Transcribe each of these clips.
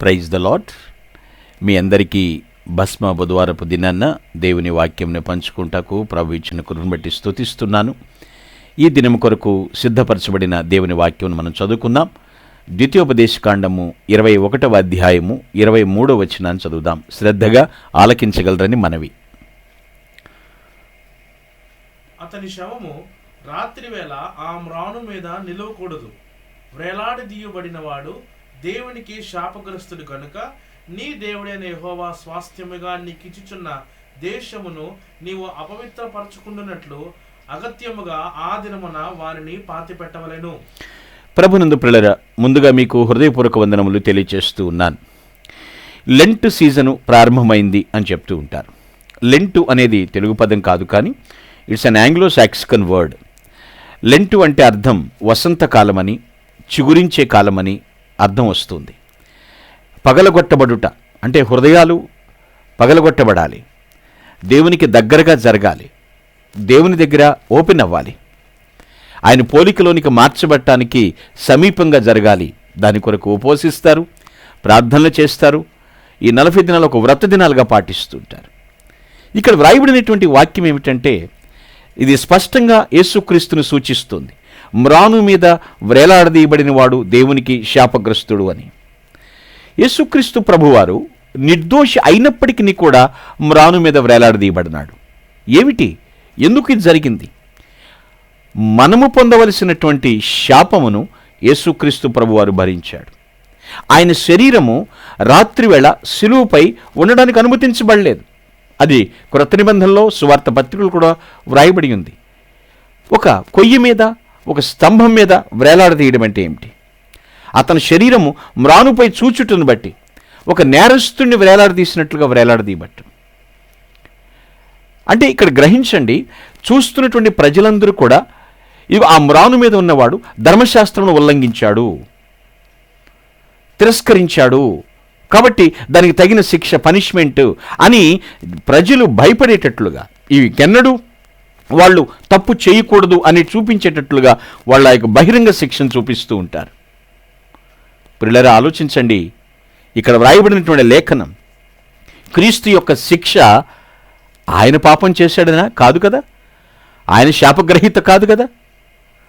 Praise the lot మీ అందరికీ భస్మ బుధవారపు దినాన్న దేవుని వాక్యంని పంచుకుంటాకు ప్రభు ఇచ్చిన కృపను బట్టి స్తుతిస్తున్నాను. ఈ దినం కొరకు సిద్ధపరచబడిన దేవుని వాక్యం మనం చదువుకుందాం. ద్వితీయోపదేశకాండము ఇరవై ఒకటవ అధ్యాయము ఇరవై మూడవ వచనాన్ని చదువుదాం. శ్రద్ధగా ఆలకించగలరని మనవి. అతని శవము రాత్రివేళ ఆ మ్రాను మీద నిలవకూడదు. వ్రేలాడి దీయబడినవాడు దేవునికి శాపగ్రస్తుడు కనుక నీ దేవుడైన యహోవా స్వాస్థ్యముగా నీకిచ్చుచున్న దేశమును నీవు అపవిత్రపరచుకుంటున్నట్లు అగత్యముగా ఆ దినమున వారిని పాతిపెట్టవలెను. ప్రభునందు పిల్లల ముందుగా మీకు హృదయపూర్వక వందనములు తెలియచేస్తూ ఉన్నాను. లెంట్ సీజను ప్రారంభమైంది అని చెప్తూ ఉంటారు. లెంటు అనేది తెలుగు పదం కాదు కానీ it's an Anglo Saxon word Lent అంటే అర్థం వసంతకాలమని చిగురించే కాలమని అర్థం వస్తుంది. పగలగొట్టబడుట అంటే హృదయాలు పగలగొట్టబడాలి. దేవునికి దగ్గరగా జరగాలి. దేవుని దగ్గర ఓపెన్ అవ్వాలి. ఆయన పోలికలోనికి మార్చబట్టడానికి సమీపంగా జరగాలి. దాని కొరకు ఉపవసిస్తారు ప్రార్థనలు చేస్తారు ఈ నలభై దినాలు ఒక వ్రత దినాలుగా పాటిస్తుంటారు. ఇక్కడ వ్రాయబడినటువంటి వాక్యం ఏమిటంటే ఇది స్పష్టంగా యేసుక్రీస్తును సూచిస్తుంది. మ్రాను మీద వ్రేలాడదీయబడిన వాడు దేవునికి శాపగ్రస్తుడు అని. యేసుక్రీస్తు ప్రభువారు నిర్దోషి అయినప్పటికీ కూడా మ్రాను మీద వ్రేలాడదీయబడినాడు ఏమిటి? ఎందుకు ఇది జరిగింది? మనము పొందవలసినటువంటి శాపమును యేసుక్రీస్తు ప్రభువారు భరించాడు. ఆయన శరీరము రాత్రివేళ శిలువుపై ఉండడానికి అనుమతించబడలేదు. అది క్రొత్త నిబంధనలో సువార్త పత్రికలు కూడా వ్రాయబడి ఉంది. ఒక కొయ్యి మీద ఒక స్తంభం మీద వ్రేలాడదీయడం అంటే ఏమిటి? అతని శరీరము మ్రానుపై చూచుటను బట్టి ఒక నేరస్తుడిని వ్రేలాడదీసినట్లుగా వ్రేలాడదీయబట్టు అంటే ఇక్కడ గ్రహించండి చూస్తున్నటువంటి ప్రజలందరూ కూడా ఇవి ఆ మ్రాను మీద ఉన్నవాడు ధర్మశాస్త్రమును ఉల్లంఘించాడు తిరస్కరించాడు కాబట్టి దానికి తగిన శిక్ష పనిష్మెంట్ అని ప్రజలు భయపడేటట్లుగా. ఇవి కెన్నడూ వాళ్ళు తప్పు చేయకూడదు అని చూపించేటట్లుగా వాళ్ళ యొక్క బహిరంగ శిక్షను చూపిస్తూ ఉంటారు. పిల్లరా ఆలోచించండి. ఇక్కడ వ్రాయబడినటువంటి లేఖనం క్రీస్తు యొక్క శిక్ష ఆయన పాపం చేశాడనా? కాదు కదా. ఆయన శాపగ్రహీత కాదు కదా.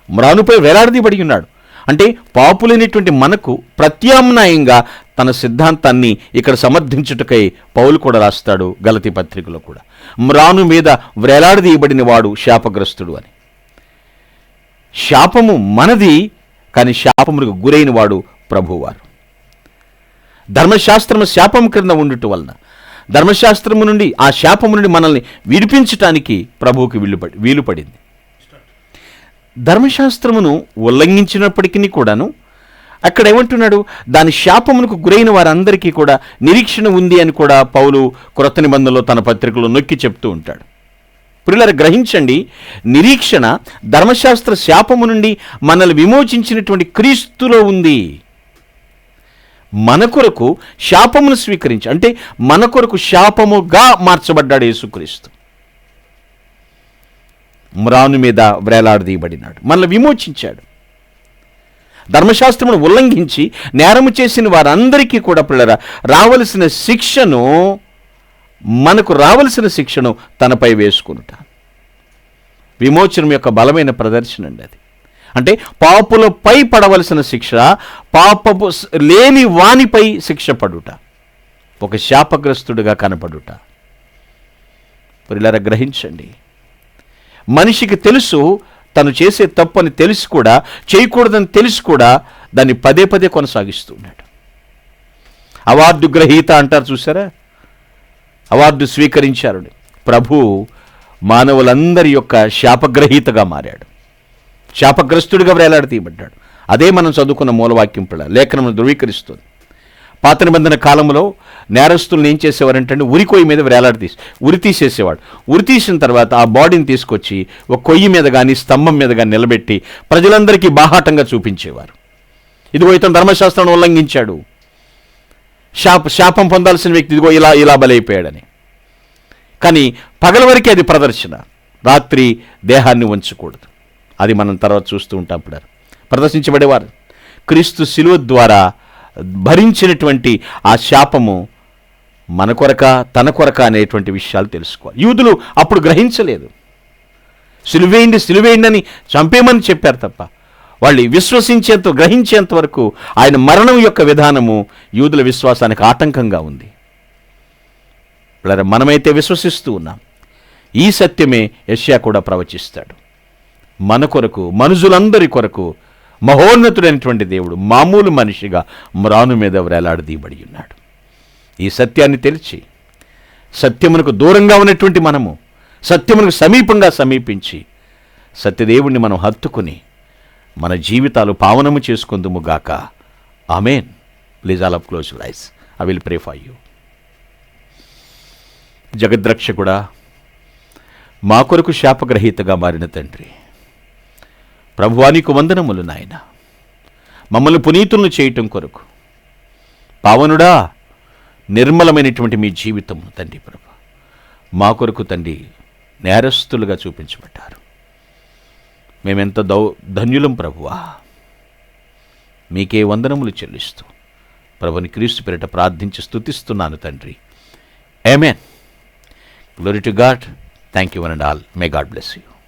మ్రానుపై వేలాడదీబడి ఉన్నాడు. అంటే పాపులైనటువంటి మనకు ప్రత్యామ్నాయంగా తన సిద్ధాంతాన్ని ఇక్కడ సమర్థించుటకై పౌలు కూడా రాస్తాడు గలతి పత్రికలో కూడా. మ్రాను మీద వ్రేలాడదీయబడిన వాడు శాపగ్రస్తుడు అని. శాపము మనది కానీ శాపములకు గురైన వాడు ప్రభువారు. ధర్మశాస్త్రము శాపం క్రింద ఉండుట వలన ధర్మశాస్త్రము నుండి ఆ శాపము నుండి మనల్ని విడిపించటానికి ప్రభువుకి వీలుపడి వీలుపడింది. ధర్మశాస్త్రమును ఉల్లంఘించినప్పటికీ కూడాను అక్కడ ఏమంటున్నాడు? దాని శాపమునకు గురైన వారందరికీ కూడా నిరీక్షణ ఉంది అని కూడా పౌలు క్రొత్త నిబంధనలో తన పత్రికలో నొక్కి చెప్తూ ఉంటాడు. ప్రియులారా గ్రహించండి నిరీక్షణ ధర్మశాస్త్ర శాపము నుండి మనల్ని విమోచించినటువంటి క్రీస్తులో ఉంది. మన కొరకు శాపమును స్వీకరించి అంటే మన కొరకు శాపముగా మార్చబడ్డాడు యేసుక్రీస్తు. మ్రాను మీద వ్రేలాడదీయబడినాడు మనల్ని విమోచించాడు. ధర్మశాస్త్రమును ఉల్లంఘించి నేరము చేసిన వారందరికీ కూడా పిల్లరా రావలసిన శిక్షను మనకు రావలసిన శిక్షను తనపై వేసుకునుట. విమోచనం యొక్క బలమైన ప్రదర్శన అండి అది. అంటే పాపులపై పడవలసిన శిక్ష పాపపు లేని వానిపై శిక్ష పడుట. ఒక శాపగ్రస్తుడిగా కనపడుట. పిల్లర గ్రహించండి. మనిషికి తెలుసు తను చేసే తప్పని తెలిసి కూడా చేయకూడదని తెలిసి కూడా దాన్ని పదే పదే కొనసాగిస్తూ ఉన్నాడు. అవార్డు గ్రహీత అంటారు చూసారా అవార్డు స్వీకరించారు ప్రభు మానవులందరి యొక్క శాపగ్రహీతగా మారాడు. శాపగ్రస్తుడిగా వేలాడతీయబడ్డాడు అదే మనం చదువుకున్న మూలవాక్యం పిల్ల లేఖనం ధృవీకరిస్తుంది. పాత నిబంధన కాలంలో నేరస్తులను ఏం చేసేవారంటే ఉరి కొయ్యి మీద వేలాడతీసి ఉరి తీసేసేవాడు. ఉరి తీసిన తర్వాత ఆ బాడీని తీసుకొచ్చి ఒక కొయ్యి మీద కానీ స్తంభం మీద కానీ నిలబెట్టి ప్రజలందరికీ బాహాటంగా చూపించేవారు. ఇదిగో ఇతను ధర్మశాస్త్రాన్ని ఉల్లంఘించాడు. శాప శాపం పొందాల్సిన వ్యక్తి ఇదిగో ఇలా ఇలా బలైపోయాడని. కానీ పగల వరకే అది ప్రదర్శన. రాత్రి దేహాన్ని ఉంచకూడదు. అది మనం తర్వాత చూస్తూ ఉంటాం ఇప్పుడు ప్రదర్శించబడేవారు. క్రీస్తు శిలువ ద్వారా భరించినటువంటి ఆ శాపము మన కొరక తన కొరక అనేటువంటి విషయాలు తెలుసుకోవాలి. యూదులు అప్పుడు గ్రహించలేదు. సిలువేయండి సిలువేయండి అని చంపేమని చెప్పారు తప్ప వాళ్ళు విశ్వసించేంత గ్రహించేంత వరకు ఆయన మరణం యొక్క విధానము యూదుల విశ్వాసానికి ఆటంకంగా ఉంది. మనమైతే విశ్వసిస్తూ ఉన్నాం. ఈ సత్యమే యష్యా కూడా ప్రవచిస్తాడు. మన కొరకు మనుషులందరి కొరకు మహోన్నతుడైనటువంటి దేవుడు మామూలు మనిషిగా మ్రాను మీద వేలాడదీయబడి ఉన్నాడు. ఈ సత్యాన్ని తెలిసి సత్యమునకు దూరంగా ఉన్నటువంటి మనము సత్యమునకు సమీపంగా సమీపించి సత్యదేవుణ్ణి మనం హత్తుకుని మన జీవితాలు పావనము చేసుకుందుము గాక. Amen. Please all of close eyes I will pray for you. జగద్రక్షకుడా మా కొరకు శాపగ్రహీతగా మారిన తండ్రి ప్రభువానికి వందనములు నాయన. మమ్మల్ని పునీతులను చేయటం కొరకు. పావనుడా నిర్మలమైనటువంటి మీ జీవితం తండ్రి ప్రభు మా కొరకు తండ్రి నేరస్తులుగా చూపించబడ్డారు. మేమెంత దౌ ధన్యులం ప్రభువా. మీకే వందనములు చెల్లిస్తూ ప్రభుని క్రీస్తు పేరిట ప్రార్థించి స్తుతిస్తున్నాను తండ్రి. Amen glory to God thank you one and all may God bless you